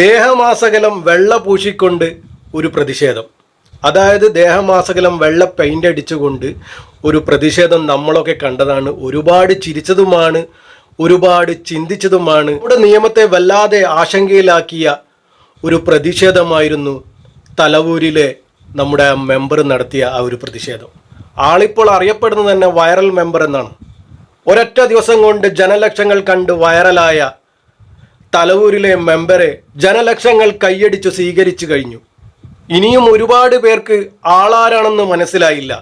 ദേഹമാസകലം വെള്ള പൂശിക്കൊണ്ട് ഒരു പ്രതിഷേധം. അതായത് ദേഹമാസകലം വെള്ള പെയിന്റ് അടിച്ചുകൊണ്ട് ഒരു പ്രതിഷേധം നമ്മളൊക്കെ കണ്ടതാണ്. ഒരുപാട് ചിരിച്ചതുമാണ് ഒരുപാട് ചിന്തിച്ചതുമാണ്. നമ്മുടെ നിയമത്തെ വല്ലാതെ ആശങ്കയിലാക്കിയ ഒരു പ്രതിഷേധമായിരുന്നു തലവൂരിലെ നമ്മുടെ മെമ്പർ നടത്തിയ ആ ഒരു പ്രതിഷേധം. ആളിപ്പോൾ അറിയപ്പെടുന്നത് തന്നെ വൈറൽ മെമ്പർ എന്നാണ്. ഒരൊറ്റ ദിവസം കൊണ്ട് ജനലക്ഷങ്ങൾ കണ്ട് വൈറലായ തലവൂരിലെ മെമ്പറെ ജനലക്ഷങ്ങൾ കൈയടിച്ചു സ്വീകരിച്ചു കഴിഞ്ഞു. ഇനിയും ഒരുപാട് പേർക്ക് ആളാരാണെന്ന് മനസ്സിലായില്ല.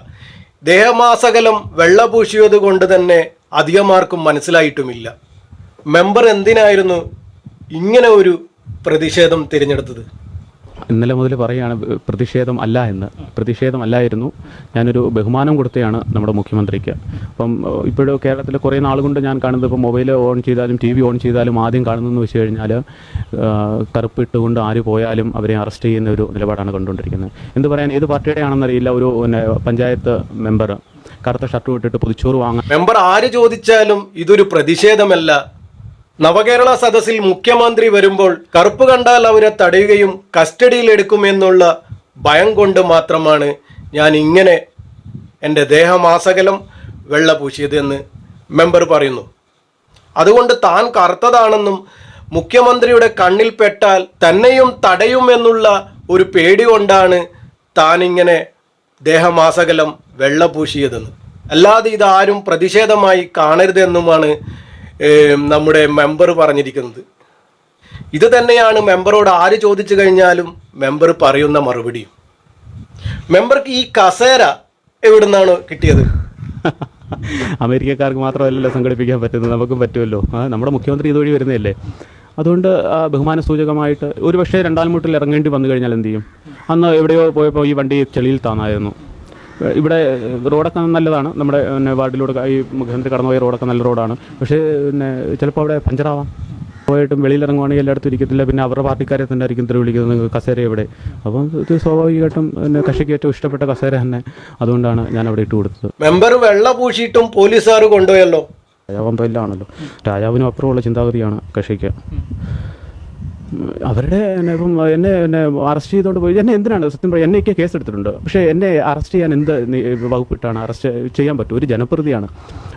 ദേഹമാസകലം വെള്ളപൂശിയത് കൊണ്ട് തന്നെ അധികമാർക്കും മനസ്സിലായിട്ടുമില്ല. മെമ്പർ എന്തിനായിരുന്നു ഇങ്ങനെ ഒരു പ്രതിഷേധം തിരഞ്ഞെടുത്തത്? ഇന്നലെ മുതൽ പറയുകയാണ് പ്രതിഷേധം അല്ല എന്ന്. പ്രതിഷേധം അല്ലായിരുന്നു. ഞാനൊരു ബഹുമാനം കൊടുത്തതാണ് നമ്മുടെ മുഖ്യമന്ത്രിക്ക്. അപ്പം ഇപ്പോഴും കേരളത്തിൽ കുറേ നാൾ കൊണ്ട് ഞാൻ കാണുന്നത് ഇപ്പോൾ മൊബൈൽ ഓൺ ചെയ്താലും ടി വി ഓൺ ചെയ്താലും ആദ്യം കാണുന്നതെന്ന് വെച്ച് കഴിഞ്ഞാൽ കറുപ്പിട്ടുകൊണ്ട് ആര് പോയാലും അവരെ അറസ്റ്റ് ചെയ്യുന്ന ഒരു നിലപാടാണ് കണ്ടുകൊണ്ടിരിക്കുന്നത്. എന്ത് പറയാൻ ഏത് പാർട്ടിയുടെ ആണെന്നറിയില്ല ഒരു പഞ്ചായത്ത് മെമ്പർ കറുത്ത ഷർട്ട് ഇട്ടിട്ട് പുതിച്ചോറ് വാങ്ങാൻ മെമ്പർ ആര് ചോദിച്ചാലും ഇതൊരു പ്രതിഷേധമല്ല. നവകേരള സദസ്സിൽ മുഖ്യമന്ത്രി വരുമ്പോൾ കറുപ്പ് കണ്ടാൽ അവരെ തടയുകയും കസ്റ്റഡിയിൽ എടുക്കുമെന്നുള്ള ഭയം കൊണ്ട് മാത്രമാണ് ഞാൻ ഇങ്ങനെ എന്റെ ദേഹമാസകലം വെള്ള പൂശിയതെന്ന് മെമ്പർ പറയുന്നു. അതുകൊണ്ട് താൻ കറുത്തതാണെന്നും മുഖ്യമന്ത്രിയുടെ കണ്ണിൽ പെട്ടാൽ തന്നെയും തടയുമെന്നുള്ള ഒരു പേടി കൊണ്ടാണ് താനിങ്ങനെ ദേഹമാസകലം വെള്ള പൂശിയതെന്ന് അല്ലാതെ ഇതാരും പ്രതിഷേധമായി കാണരുതെന്നുമാണ് നമ്മുടെ മെമ്പർ പറഞ്ഞിരിക്കുന്നത്. ഇത് തന്നെയാണ് മെമ്പറോട് ആര് ചോദിച്ചു കഴിഞ്ഞാലും മെമ്പർ പറയുന്ന മറുപടിയും. മെമ്പർക്ക് ഈ കസേര എവിടുന്നാണ് കിട്ടിയത്? അമേരിക്കക്കാർക്ക് മാത്രമല്ലല്ലോ സംഘടിപ്പിക്കാൻ പറ്റുന്നത് നമുക്കും പറ്റുമല്ലോ. നമ്മുടെ മുഖ്യമന്ത്രി ഇതുവഴി വരുന്നതല്ലേ? അതുകൊണ്ട് ബഹുമാന സൂചകമായിട്ട് ഒരു പക്ഷേ രണ്ടാം മുട്ടിൽ ഇറങ്ങേണ്ടി വന്നു കഴിഞ്ഞാൽ എന്ത് ചെയ്യും? അന്ന് എവിടെയോ പോയപ്പോൾ ഈ വണ്ടി ചെളിയിൽ താന്നായിരുന്നു ഇവിടെ റോഡൊക്കെ നല്ലതാണ്. നമ്മുടെ പിന്നെ വാർഡിലൂടെ ഈ മുഖ്യമന്ത്രി കടന്നുപോയ റോഡൊക്കെ നല്ല റോഡാണ്. പക്ഷേ പിന്നെ ചിലപ്പോൾ അവിടെ പഞ്ചറാവാം. പോയിട്ടും വെളിയിലിറങ്ങുവാണെങ്കിൽ എല്ലായിടത്തും ഇരിക്കത്തില്ല. പിന്നെ അവരുടെ പാർട്ടിക്കാരെ തന്നെ ആയിരിക്കും തെറി വിളിക്കുന്നത്. കസേര ഇവിടെ അപ്പം ഇത് സ്വാഭാവികമായിട്ടും പിന്നെ കക്ഷിക്ക് ഏറ്റവും ഇഷ്ടപ്പെട്ട കസേര തന്നെ. അതുകൊണ്ടാണ് ഞാൻ അവിടെ ഇട്ട് കൊടുത്തത്. മെമ്പർ വെള്ള പൂശിയിട്ടും പോലീസുകാർ കൊണ്ടുപോയല്ലോ? രാജാവും തൊഴിലാണല്ലോ രാജാവിനും അപ്പുറമുള്ള ചിന്താഗതിയാണ് കക്ഷിക്ക്. അവരുടെ എന്നെ ഇപ്പം എന്നെ എന്നെ അറസ്റ്റ് ചെയ്തുകൊണ്ട് പോയി. എന്നെ എന്തിനാണ്? സത്യം പറയാം എന്നെയൊക്കെ കേസ് എടുത്തിട്ടുണ്ട്. പക്ഷേ എന്നെ അറസ്റ്റ് ചെയ്യാൻ എന്ത് വകുപ്പ് വകുപ്പിട്ടാണ് അറസ്റ്റ് ചെയ്യാൻ പറ്റും. ഒരു ജനപ്രതിയാണ്.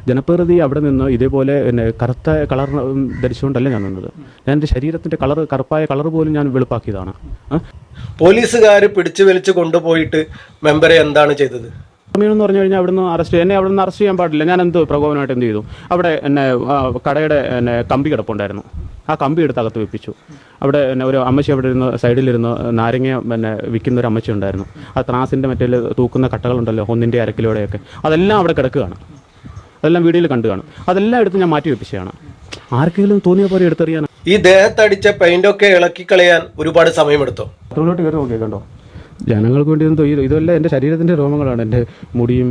ജനപ്രതി അവിടെ നിന്ന് ഇതേപോലെ എന്നെ കറുത്ത കളർ ധരിച്ചുകൊണ്ടല്ല ഞാൻ നിന്നത്. ഞാൻ എന്റെ ശരീരത്തിന്റെ കളർ കറുപ്പായ കളർ പോലും ഞാൻ വെളുപ്പാക്കിയതാണ്. പോലീസുകാർ പിടിച്ചു വലിച്ചു കൊണ്ടുപോയിട്ട് മെമ്പറെ എന്താണ് ചെയ്തത്? എന്ന് പറഞ്ഞു കഴിഞ്ഞാൽ അവിടുന്ന് അറസ്റ്റ് എന്നെ അവിടെ നിന്ന് അറസ്റ്റ് ചെയ്യാൻ പാടില്ല. ഞാൻ എന്ത് പ്രകോപനമായിട്ട് എന്ത് ചെയ്തു? അവിടെ എന്നെ കടയുടെ എന്നെ കമ്പി കിടപ്പുണ്ടായിരുന്നു. ആ കമ്പി എടുത്ത് അകത്ത് വെപ്പിച്ചു. അവിടെ എന്നെ ഒരു അമ്മച്ചി അവിടെ ഇരുന്ന് സൈഡിലിരുന്ന് നാരങ്ങ പിന്നെ വിൽക്കുന്ന ഒരു അമ്മച്ചി ഉണ്ടായിരുന്നു. ആ ത്രാസിന്റെ മറ്റേ തൂക്കുന്ന കട്ടകളുണ്ടല്ലോ ഒന്നിന്റെ അരക്കിലൂടെയൊക്കെ അതെല്ലാം അവിടെ കിടക്കുകയാണ്. അതെല്ലാം വീഡിയോയിൽ കണ്ടു കാണും. അതെല്ലാം എടുത്ത് ഞാൻ മാറ്റി വെപ്പിച്ചതാണ്. ആർക്കെങ്കിലും തോന്നിയ പോലെ എടുത്തെറിയാൻ ഈ ദേഹത്തടിച്ച ഇളക്കി കളയാൻ ഒരുപാട് സമയമെടുത്തു. കണ്ടോ? ജനങ്ങൾക്ക് വേണ്ടി ഒന്നും ഇത് ഇതെല്ലാം എന്റെ ശരീരത്തിന്റെ രോമങ്ങളാണ് എന്റെ മുടിയും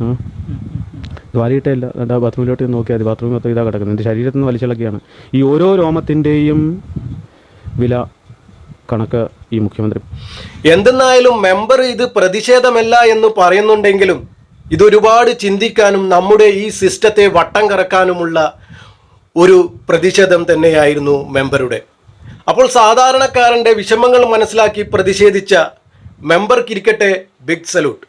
വാരിയിട്ടേ വാരിയിട്ടല്ല എന്താ ബാത്റൂമിലോട്ട് നോക്കിയാൽ മതി. ബാത്റൂമിൽ മൊത്തം ഇതാ കിടക്കുന്നത്. എന്റെ ശരീരത്തിൽ നിന്ന് വലിച്ചിളക്കിയാണ്. ഈ ഓരോ രോമത്തിന്റെയും വില കണക്ക് ഈ മുഖ്യമന്ത്രി. എന്തെന്നായാലും മെമ്പർ ഇത് പ്രതിഷേധമല്ല എന്ന് പറയുന്നുണ്ടെങ്കിലും ഇതൊരുപാട് ചിന്തിക്കാനും നമ്മുടെ ഈ സിസ്റ്റത്തെ വട്ടം കറക്കാനുമുള്ള ഒരു പ്രതിഷേധം തന്നെയായിരുന്നു മെമ്പറുടെ. അപ്പോൾ സാധാരണക്കാരന്റെ വിഷമങ്ങൾ മനസ്സിലാക്കി പ്രതിഷേധിച്ച മെമ്പർക്കിരിക്കട്ടെ ബിഗ് സല്യൂട്ട്